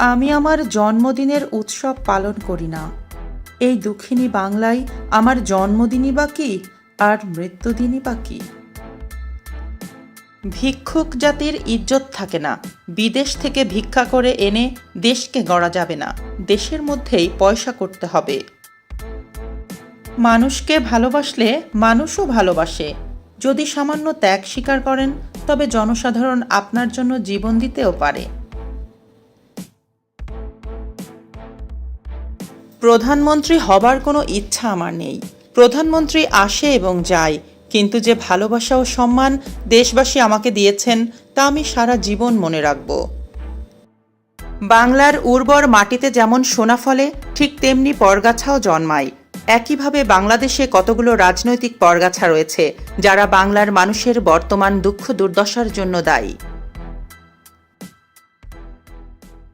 আমি আমার জন্মদিনের উৎসব পালন করি না। এই দুঃখিনী বাংলায় আমার জন্মদিনই বা কি, আর মৃত্যুদিনই বা কি? ভিক্ষুক জাতির ইজ্জত থাকে না। বিদেশ থেকে ভিক্ষা করে এনে দেশকে গড়া যাবে না। দেশের মধ্যেই পয়সা করতে হবে। মানুষকে ভালোবাসলে মানুষও ভালোবাসে। যদি সামান্য ত্যাগ স্বীকার করেন, তবে জনসাধারণ আপনার জন্য জীবন দিতেও পারে। প্রধানমন্ত্রী হবার কোনো ইচ্ছা আমার নেই। প্রধানমন্ত্রী আসে এবং যায়, কিন্তু যে ভালোবাসা ও সম্মান দেশবাসী আমাকে দিয়েছেন, তা আমি সারা জীবন মনে রাখব। বাংলার উর্বর মাটিতে যেমন সোনা ফলে, ঠিক তেমনি পরগাছাও জন্মায়। একইভাবে বাংলাদেশে কতগুলো রাজনৈতিক পরগাছা রয়েছে, যারা বাংলার মানুষের বর্তমান দুঃখ দুর্দশার জন্য দায়ী।